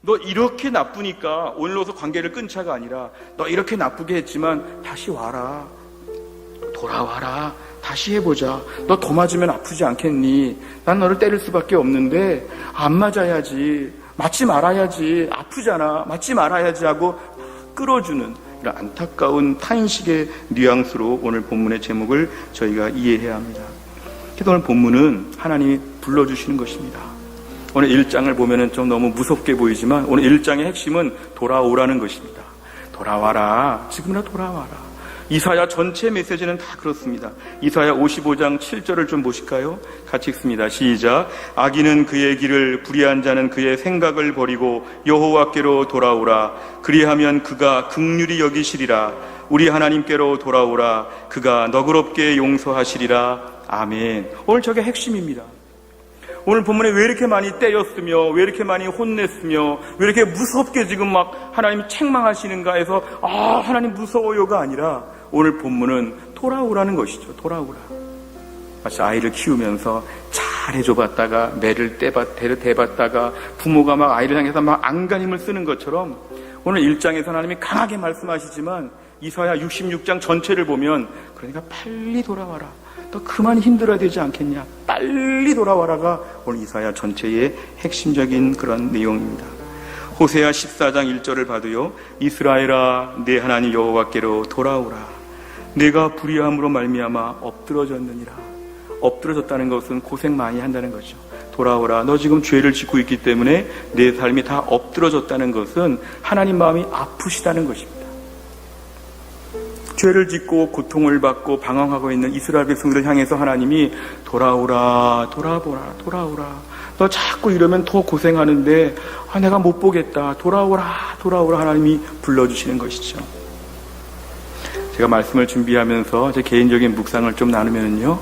너 이렇게 나쁘니까 오늘로서 관계를 끊자가 아니라 너 이렇게 나쁘게 했지만 다시 와라. 돌아와라. 다시 해보자. 너 더 맞으면 아프지 않겠니? 난 너를 때릴 수밖에 없는데 안 맞아야지. 맞지 말아야지. 아프잖아. 맞지 말아야지 하고 막 끌어주는 이런 안타까운 탄식의 뉘앙스로 오늘 본문의 제목을 저희가 이해해야 합니다. 그래서 오늘 본문은 하나님이 불러주시는 것입니다. 오늘 1장을 보면 좀 너무 무섭게 보이지만 오늘 1장의 핵심은 돌아오라는 것입니다. 돌아와라. 지금이라 돌아와라. 이사야 전체 메시지는 다 그렇습니다. 이사야 55장 7절을 좀 보실까요? 같이 읽습니다. 시작. 악인은 그의 길을 불의한 자는 그의 생각을 버리고 여호와께로 돌아오라. 그리하면 그가 극률이 여기시리라. 우리 하나님께로 돌아오라. 그가 너그럽게 용서하시리라. 아멘. 오늘 저게 핵심입니다. 오늘 본문에 왜 이렇게 많이 때렸으며 왜 이렇게 많이 혼냈으며 왜 이렇게 무섭게 지금 막 하나님 책망하시는가 해서 아 하나님 무서워요가 아니라 오늘 본문은 돌아오라는 것이죠 돌아오라. 마치 아이를 키우면서 잘 해줘 봤다가 매를 대봤다가 부모가 막 아이를 향해서 막 안간힘을 쓰는 것처럼 오늘 1장에서 하나님이 강하게 말씀하시지만 이사야 66장 전체를 보면 그러니까 빨리 돌아와라 너 그만 힘들어야 되지 않겠냐? 빨리 돌아와라가 오늘 이사야 전체의 핵심적인 그런 내용입니다. 호세아 14장 1절을 봐도요 이스라엘아 내 하나님 여호와께로 돌아오라. 내가 불의함으로 말미암아 엎드러졌느니라. 엎드러졌다는 것은 고생 많이 한다는 거죠. 돌아오라. 너 지금 죄를 짓고 있기 때문에 내 삶이 다 엎드러졌다는 것은 하나님 마음이 아프시다는 것입니다 죄를 짓고 고통을 받고 방황하고 있는 이스라엘 백성들을 향해서 하나님이 돌아오라, 돌아보라, 돌아오라. 너 자꾸 이러면 더 고생하는데 아, 내가 못 보겠다. 돌아오라, 돌아오라 하나님이 불러주시는 것이죠. 제가 말씀을 준비하면서 제 개인적인 묵상을 좀 나누면요.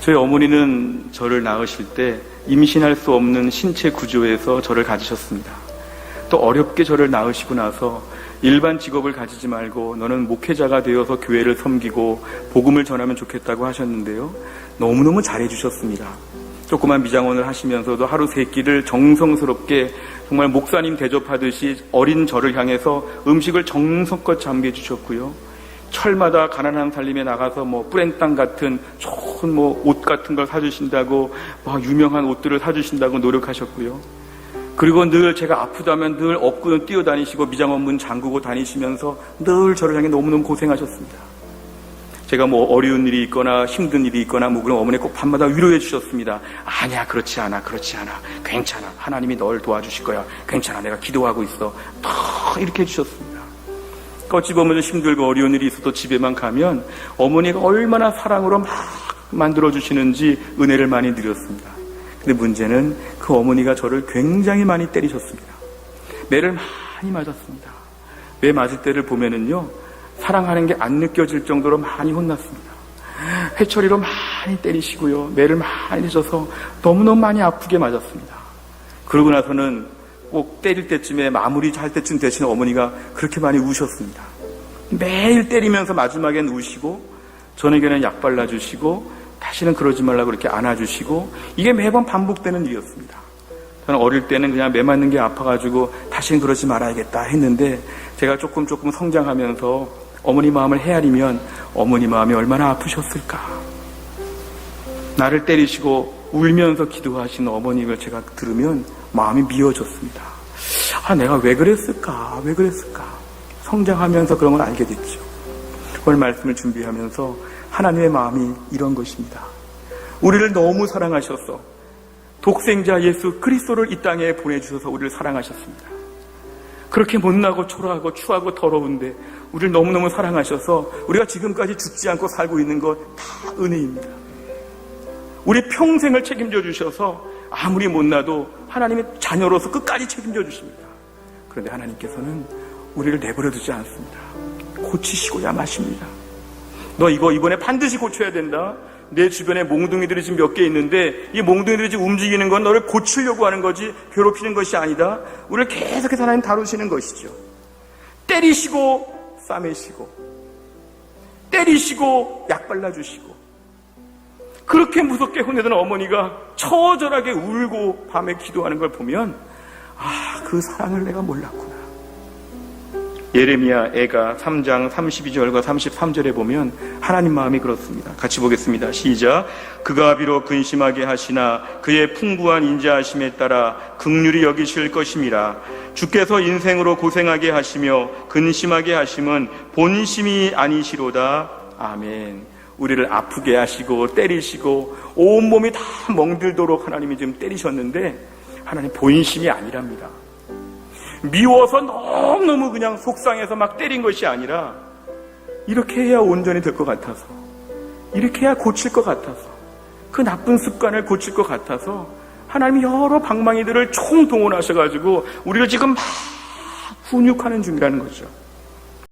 저희 어머니는 저를 낳으실 때 임신할 수 없는 신체 구조에서 저를 가지셨습니다. 또 어렵게 저를 낳으시고 나서 일반 직업을 가지지 말고 너는 목회자가 되어서 교회를 섬기고 복음을 전하면 좋겠다고 하셨는데요. 너무너무 잘해주셨습니다. 조그만 미장원을 하시면서도 하루 세 끼를 정성스럽게 정말 목사님 대접하듯이 어린 저를 향해서 음식을 정성껏 잠겨 주셨고요. 철마다 가난한 살림에 나가서 뭐 뿌렌땅 같은 좋은 뭐 옷 같은 걸 사주신다고 막 유명한 옷들을 사주신다고 노력하셨고요. 그리고 늘 제가 아프다면 늘 업고는 뛰어다니시고 미장원 문 잠그고 다니시면서 늘 저를 향해 너무너무 고생하셨습니다. 제가 뭐 어려운 일이 있거나 힘든 일이 있거나 뭐 그런 어머니 꼭 밤마다 위로해 주셨습니다. 아니야, 그렇지 않아, 그렇지 않아. 괜찮아. 하나님이 널 도와주실 거야. 괜찮아. 내가 기도하고 있어. 다 이렇게 해주셨습니다. 어찌 보면 힘들고 어려운 일이 있어도 집에만 가면 어머니가 얼마나 사랑으로 막 만들어주시는지 은혜를 많이 드렸습니다. 근데 문제는 그 어머니가 저를 굉장히 많이 때리셨습니다. 매를 많이 맞았습니다. 매 맞을 때를 보면은요, 사랑하는 게 안 느껴질 정도로 많이 혼났습니다. 회초리로 많이 때리시고요, 매를 많이 내셔서 너무너무 많이 아프게 맞았습니다. 그러고 나서는 꼭 때릴 때쯤에 마무리 할 때쯤 되신 어머니가 그렇게 많이 우셨습니다. 매일 때리면서 마지막엔 우시고, 저에게는 약 발라주시고, 다시는 그러지 말라고 이렇게 안아주시고 이게 매번 반복되는 일이었습니다. 저는 어릴 때는 그냥 매 맞는 게 아파가지고 다시는 그러지 말아야겠다 했는데 제가 조금 조금 성장하면서 어머니 마음을 헤아리면 어머니 마음이 얼마나 아프셨을까. 나를 때리시고 울면서 기도하시는 어머님을 제가 들으면 마음이 미어졌습니다. 아, 내가 왜 그랬을까? 왜 그랬을까? 성장하면서 그런 걸 알게 됐죠. 오늘 말씀을 준비하면서 하나님의 마음이 이런 것입니다. 우리를 너무 사랑하셔서 독생자 예수 그리스도를 이 땅에 보내주셔서 우리를 사랑하셨습니다. 그렇게 못나고 초라하고 추하고 더러운데 우리를 너무너무 사랑하셔서 우리가 지금까지 죽지 않고 살고 있는 것 다 은혜입니다. 우리 평생을 책임져 주셔서 아무리 못나도 하나님의 자녀로서 끝까지 책임져 주십니다. 그런데 하나님께서는 우리를 내버려 두지 않습니다. 고치시고야 마십니다. 너 이거 이번에 반드시 고쳐야 된다. 내 주변에 몽둥이들이 지금 몇 개 있는데 이 몽둥이들이 지금 움직이는 건 너를 고치려고 하는 거지 괴롭히는 것이 아니다. 우리를 계속해서 하나님 다루시는 것이죠. 때리시고 싸매시고 때리시고 약 발라주시고 그렇게 무섭게 혼내던 어머니가 처절하게 울고 밤에 기도하는 걸 보면 아 그 사랑을 내가 몰랐구나. 예레미야 애가 3장 32절과 33절에 보면 하나님 마음이 그렇습니다. 같이 보겠습니다. 시작. 그가 비록 근심하게 하시나 그의 풍부한 인자하심에 따라 극률이 여기실 것임이라. 주께서 인생으로 고생하게 하시며 근심하게 하심은 본심이 아니시로다. 아멘. 우리를 아프게 하시고 때리시고 온몸이 다 멍들도록 하나님이 지금 때리셨는데 하나님 본심이 아니랍니다. 미워서 너무너무 그냥 속상해서 막 때린 것이 아니라 이렇게 해야 온전히 될 것 같아서 이렇게 해야 고칠 것 같아서 그 나쁜 습관을 고칠 것 같아서 하나님이 여러 방망이들을 총동원하셔가지고 우리를 지금 막 훈육하는 중이라는 거죠.